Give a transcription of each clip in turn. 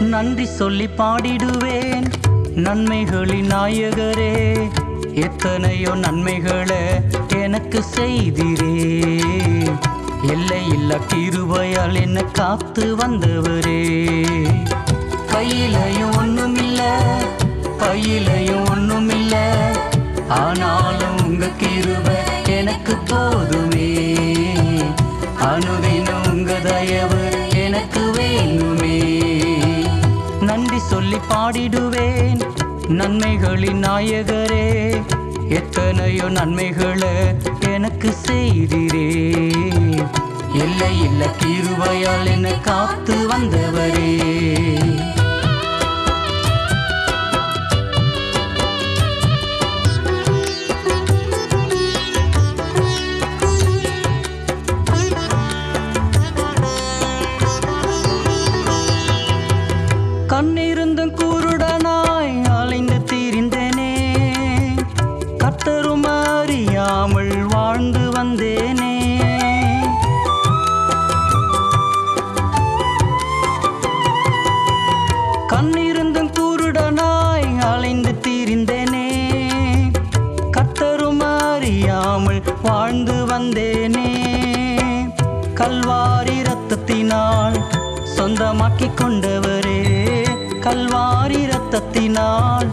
நன்றி சொல்லி பாடிடுவேன். நன்மைகளின் நாயகரே எத்தனையோ நன்மைகளை எனக்கு செய்திரே. எல்லை இல்ல கிருபையால் என்ன காத்து வந்தவரே. கையிலையும் ஒண்ணுமில்ல பையிலையும் ஒண்ணுமில்ல ஆனாலும் உங்க கிருபை எனக்கு போதுமே. அனுதினம் உங்க தயவு எனக்கு சொல்லி பாடிடுவேன். நன்மைகளின் நாயகரே எத்தனையோ நன்மைகளை எனக்கு செய்திரே. எல்லை இல்ல கிருபையால் என்னை காத்து வந்தவரே. தன்னிருந்தும் குருடனாய் அலைந்து திரிந்தேனே. கத்தரும் அறியாமல் வாழ்ந்து வந்தேனே. கண்ணிருந்தும் குருடனாய் அலைந்து திரிந்தேனே. கத்தரும் அறியாமல் வாழ்ந்து வந்தேனே. கல்வாரி ரத்தத்தினால் சொந்தமாக்கி கொண்டவரே. கல்வாரி ரத்தத்தினால்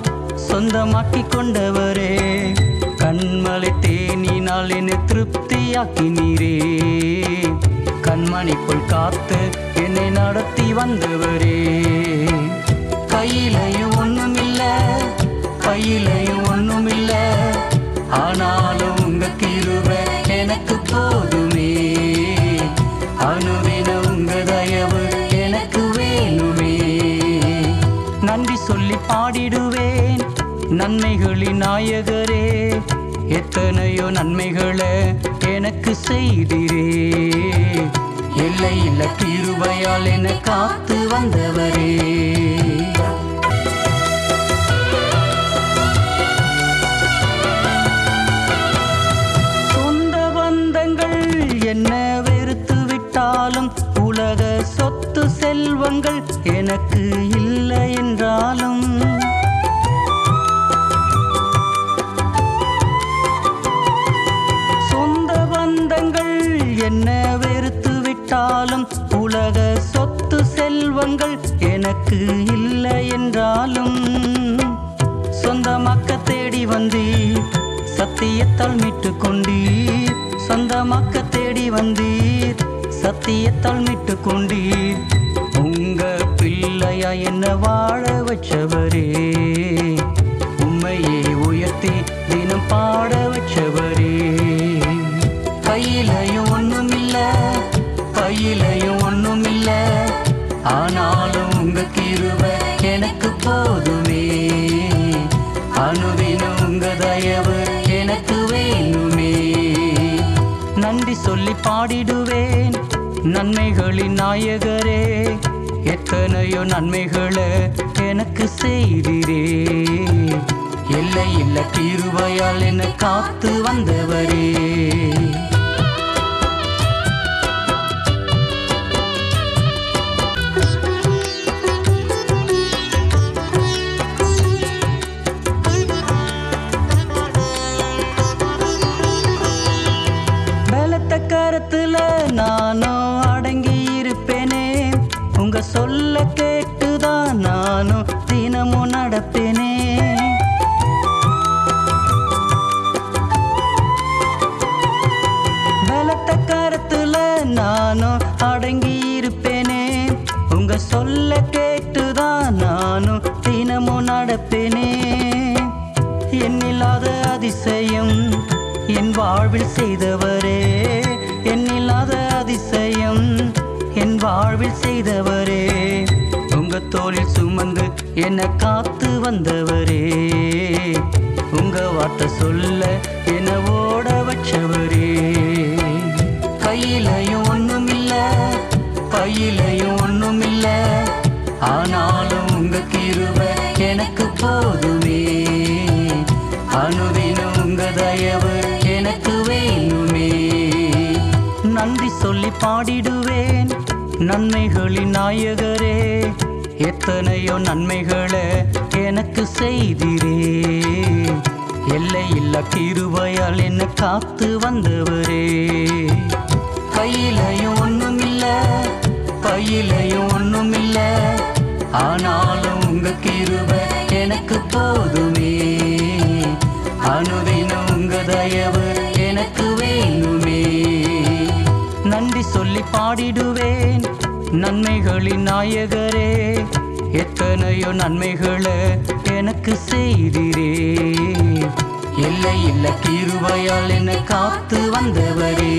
சொந்தமாக்கி கொண்டவரே. கண்மலை தேனினால் என்னை திருப்தியாக்கினீரே. கண்மணி போல் காத்து என்னை நடத்தி வந்தவரே. கையிலையும் ஒண்ணுமில்ல பையிலையும் ஒண்ணுமில்ல. ஆனாலும் உங்க கிருபை எனக்கு போதும். நாயகரே எத்தனையோ நன்மைகளை எனக்கு செய்திரே. எல்லை இல்ல தீருவையால் என காத்து வந்தவரே. சொந்த பந்தங்கள் என்ன வெறுத்து விட்டாலும் உலக சொத்து செல்வங்கள் எனக்கு இல்லை என்றாலும் செல்வங்கள் எனக்கு இல்லை என்றாலும் சொந்தமாக்க தேடி வந்தீர் சத்தியத்தால் மீட்டு கொண்டீர். சொந்தமாக்க தேடி வந்தீர் சத்தியத்தால் மீட்டு கொண்டீர். உங்க பிள்ளையா என்ன வாழ வச்சவரே? உண்மையை உயர்த்தி தினம் பாட வச்சவரே. கையிலையும் ஒண்ணுமில்ல கையிலையும் ஒண்ணும் ஆனாலும் உங்க கிருப எனக்கு போதுமே. அனுதினம் உங்க தயவு எனக்கு வேணுமே. நன்றி சொல்லி பாடிடுவேன் நன்மைகளின் நாயகரே. எத்தனையோ நன்மைகளை எனக்கு செய்திரே. எல்லை இல்ல கிருபையால் என்னை காத்து வந்தவரே. வாழ்வில் செய்தவரே. என்னில்லாத அதிசயம் என் வாழ்வில் செய்தவரே. உங்க தோளில் சுமந்து என்னை காத்து வந்தவரே. உங்க வார்த்தை சொல்ல என்னை ஓட வச்சவரே. கையிலையும் ஒண்ணுமில்ல பையிலையும் ஒண்ணுமில்ல ஆனாலும் உங்க கிருவ எனக்கு போதுமே. அனுதினம் உங்க தயவு நன்றி சொல்லி பாடிடுவேன். நன்மைகளின் நாயகரே எத்தனையோ நன்மைகளை எனக்கு செய்திரே. எல்லையில்லா கிருபையால் என்ன காத்து வந்தவரே. கையிலையும் ஒன்றும் இல்லை பையிலையும் ஒன்றும் இல்லை. ஆனாலும் உங்க கிருபை எனக்கு போதுமே. அனுதினம் உங்க தயவு எனக்கு வேணும். நன்றி சொல்லி பாடிடுவேன். நன்மைகளின் நாயகரே எத்தனையோ நன்மைகளை எனக்கு செய்திரே. இல்லை இல்லை கிருபையால் என காத்து வந்தவரே.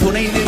pone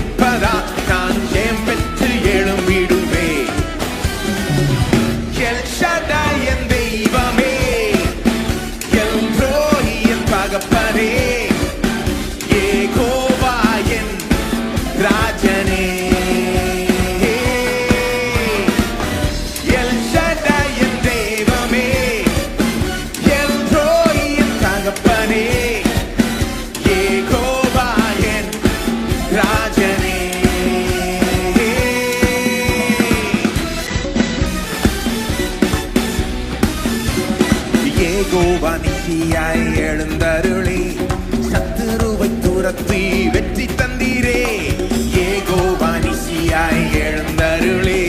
ஏகோவா நித்தியாய் எழுந்தருளே சத்துருவை துரத்தி வெற்றி தந்தீரே. ஏகோவா நிசியாய் எழுந்தருளே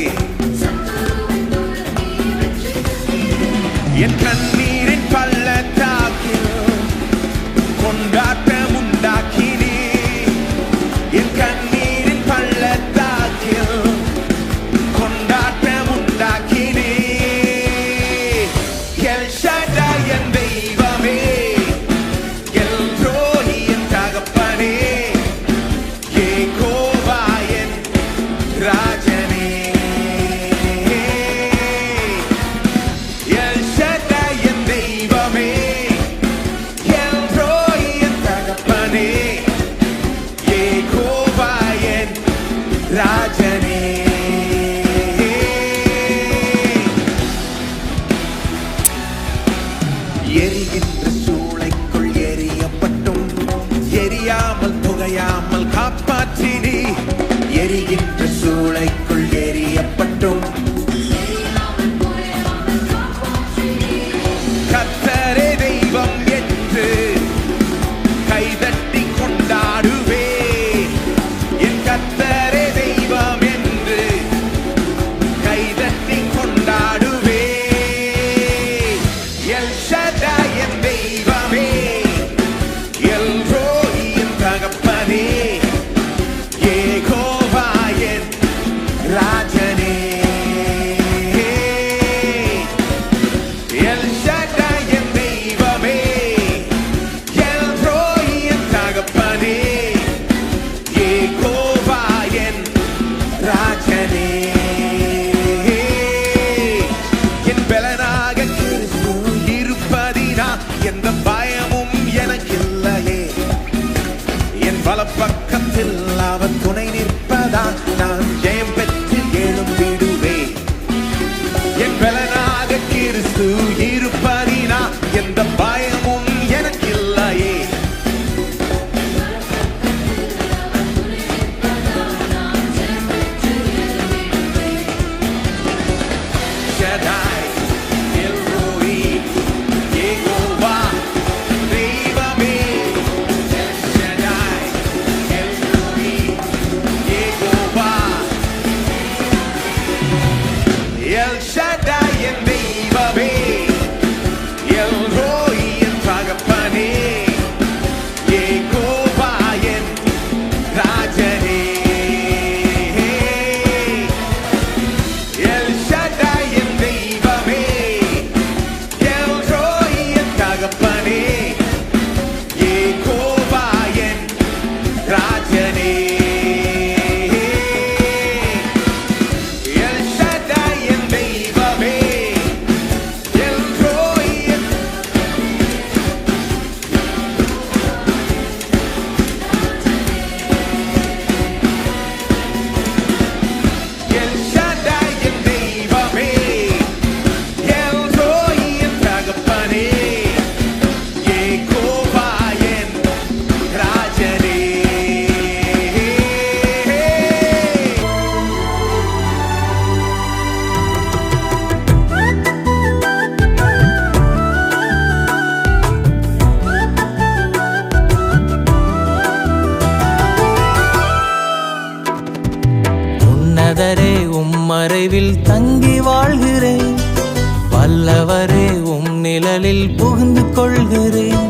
கடலில் புகுந்து கொள்கிறேன்.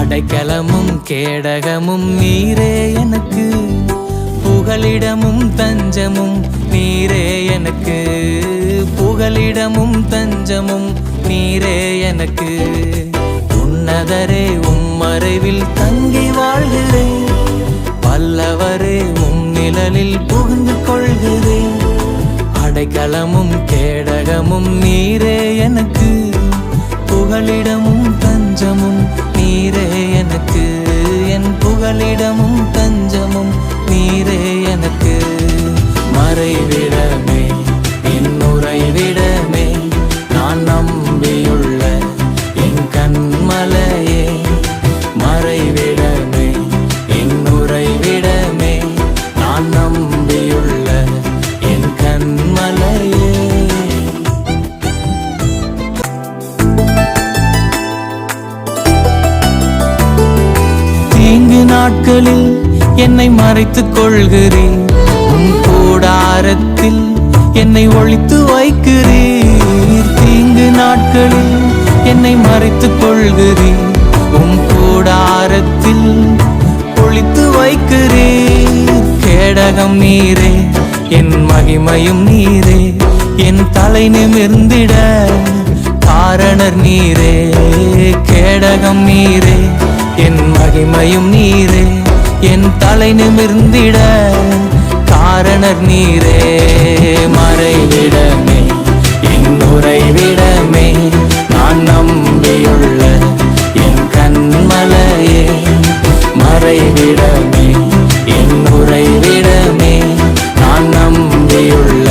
அடைக்கலமும் கேடகமும் நீரே எனக்கு. புகலிடமும் தஞ்சமும் நீரே எனக்கு. புகலிடமும் தஞ்சமும் நீரே எனக்கு. உன்னதரே உம்மறைவில் தங்கி வாழ்கிறேன். பல்லவரே உம் நிழலில் புகுந்து கொள்கிறேன். அடைக்கலமும் கேடகமும் நீரே எனக்கு. புகலிடமும் தஞ்சமும் நீரே எனக்கு. என் புகலிடமும் தஞ்சமும் நீரே எனக்கு. மறைத்துக் கொள்கிறேன். உன் கூடாரத்தில் என்னை ஒழித்து வைக்கிறீர். தீங்கு நாட்களில் என்னை மறைத்துக் கொள்கிறேன். உன் கூடாரத்தில் ஒழித்து வைக்கிறீர். கேடகம் நீரே என் மகிமையும் நீரே என் தலை நிமிர்ந்திட காரணர் நீரே. கேடகம் நீரே என் மகிமையும் நீரே. என் தலை நிமிர்ந்திட காரணர் நீரே மறைவிடமே. என் உறைவிடமே நான் நம்பியுள்ள என் கண்மலையே மறைவிடமே. என் உறைவிடமே நான் நம்பியுள்ள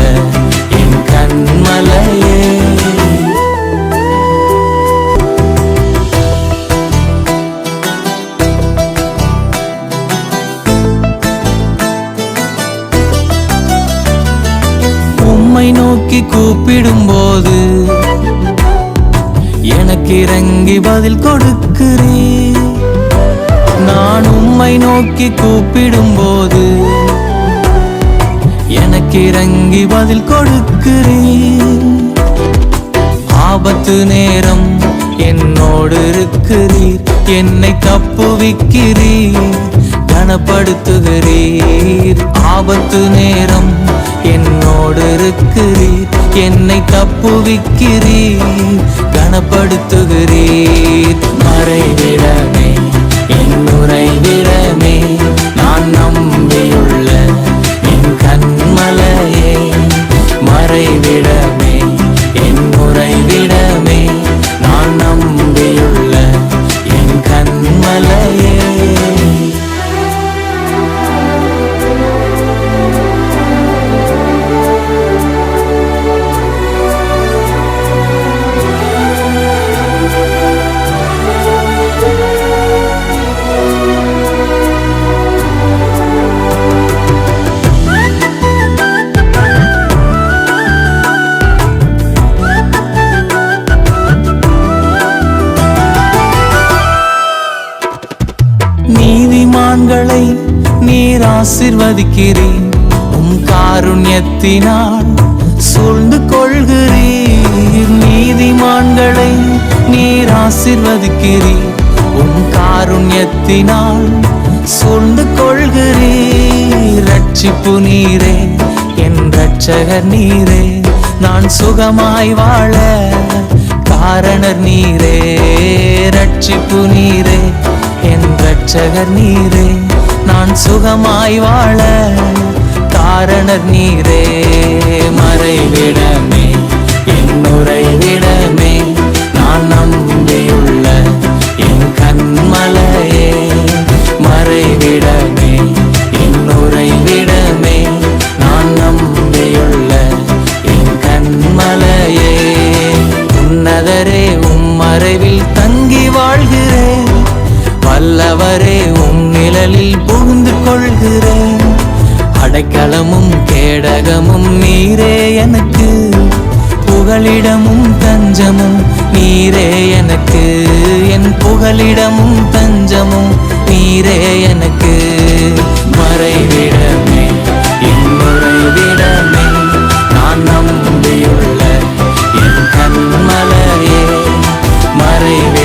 கூப்பிடும்போது எனக்கு இறங்கி பதில் கொடுக்கிறே நான் உம்மை நோக்கி கூப்பிடும்போது எனக்கு இறங்கி பதில் கொடுக்கிறே ஆபத்து நேரம் என்னோடு இருக்கிறீர். என்னை தப்புவிக்கிறீர் கனப்படுத்துகிறீர். ஆபத்து நேரம் என்னோடு இருக்கிறீர் என்னை தப்புவிக்கிறீர். கனப்படுத்துகிறீர். மறைவிடமே என் உறைவிடமே. நான் நம்பியுள்ள என் கண்மலையே. மறைவிட மதிக்கிறேன் உம் காருண்யத்தினால் சூழ்ந்து கொள்கிறீர். நீதிமான்களை நீர் ஆசிர்வதிக்கிறீர். உம் காருண்யத்தினால் சூழ்ந்து கொள்கிறீர். ரட்சிப்பு நீரே என் ரட்சகர் நீரே. நான் சுகமாய் வாழ காரணர் நீரே. ரட்சிப்பு நீரே என் ரட்சகர் நீரே. நான் சுகமாய் வாழ காரணர் நீரே மறைவிடமே என் உறைவிடமே நான் நம்பியுள்ள என் கண்மலையே மறைவிடமே என் உறைவிடமே நான் நம்பியுள்ள என் கண்மலையே. உன்னதரே உம் மறைவில் தங்கி வாழ்கிறேன் வல்லவரே உம் கடலில் புகுந்து கொள்கிறேன் அடைக்கலமும் கேடகமும் நீரே எனக்கு. புகலிடமும் தஞ்சமும் நீரே எனக்கு. என் புகலிடமும் தஞ்சமும் நீரே எனக்கு. மறைவிடமே என் மறைவிடமே நான் நம்பியுள்ள என் கண்மலையே மறைவி